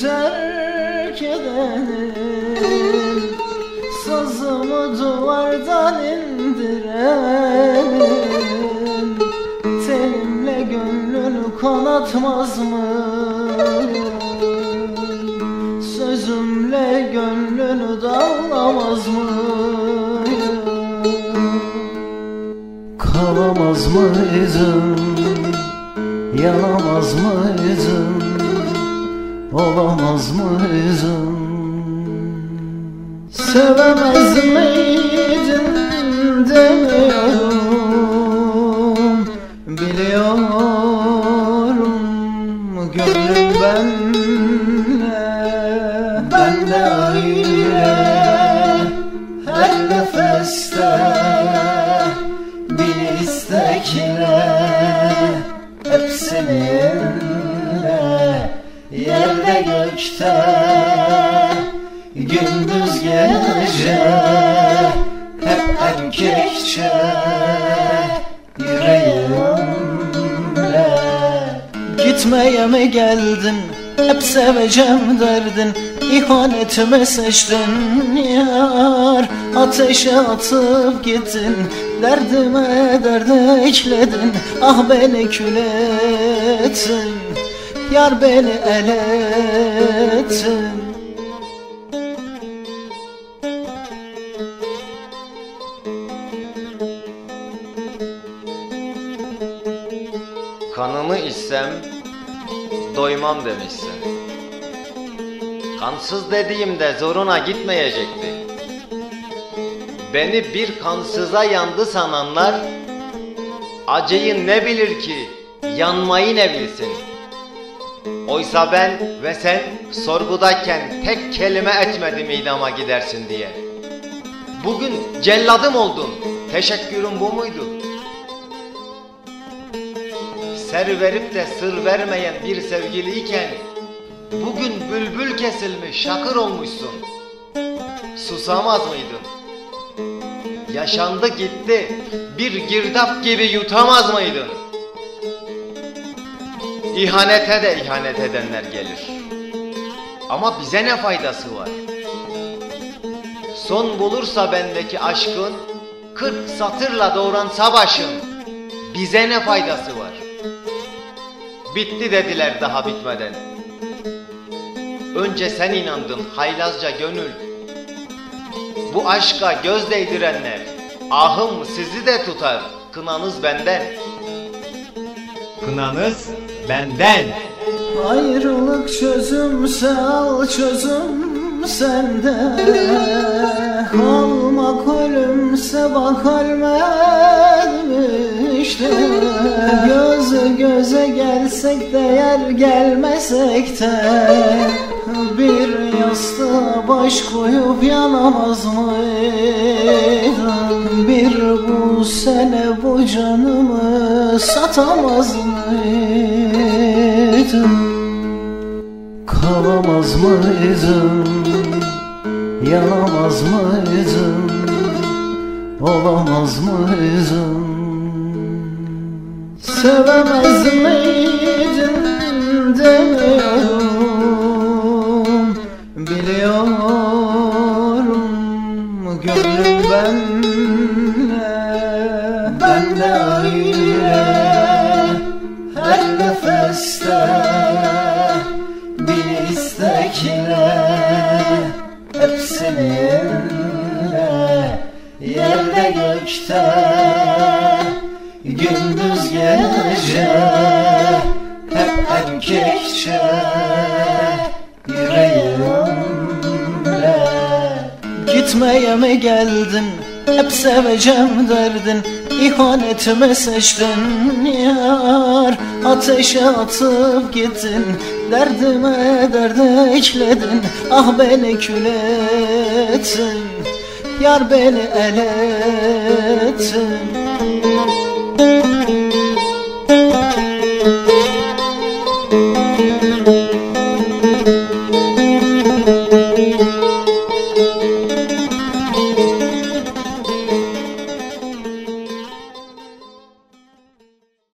terk edenim Sazımı duvardan indirenim Tenimle gönlünü kanatmaz mı? Sözümle gönlünü dağlamaz mı? Kalamaz mıydın? Yanamaz mıydın? Olamaz mıydın? Sevemez miydin demiyorum Biliyorum gönlüm benle Ben de öyle her nefeste Yerde gökte Gündüz gece Hep erkekçe Yüreğimle. Gitmeye mi geldin? Hep seveceğim derdin. İhanetimi seçtin yar. Ateşe atıp gittin. Derdime dert ekledin. Ah beni kül ettin Yar beni el ettin Kanımı içsem doymam demişsin. Kansız dediğimde zoruna gitmeyecekti. Beni bir kansıza yandı sananlar acıyı ne bilir ki yanmayı ne bilsin. Oysa ben ve sen sorgudayken tek kelime etmedim idama gidersin diye. Bugün celladım oldun. Teşekkürün bu muydu? Ser verip de sır vermeyen bir sevgiliyken Bugün bülbül kesilmiş şakır olmuşsun Susamaz mıydın? Yaşandı gitti bir girdap gibi yutamaz mıydın? İhanete de ihanet edenler gelir Ama bize ne faydası var? Son bulursa bendeki aşkın Kırk satırla doğransa başın Bize ne faydası var? Bitti dediler daha bitmeden. Önce sen inandın haylazca gönül. Bu aşka göz değdirenler, ahım sizi de tutar, kınanız benden. Kınanız benden. Ayrılık çözümse al çözüm sende. Olmak ölümse bak ölmemiş de Göz göze gelsek de yer gelmesek de. Bir yastığa baş koyup yanamaz mıydın? Bir bu sene bu canımı satamaz mıydın Kalamaz mıydın? Yanamaz mıydın? Olamaz mıydın? Sevemez miydin demiyorum Biliyorum gönlüm benle Ben de Hep seninle Yerde gökte Gündüz gece Hep erkekçe Yüreğimle. Gitmeye mi geldin? Hep seveceğim derdin İhanetimi seçtin yar. Ateşe atıp gittin Derdime dert ekledin. Ah beni kül ettin Yar beni el ettin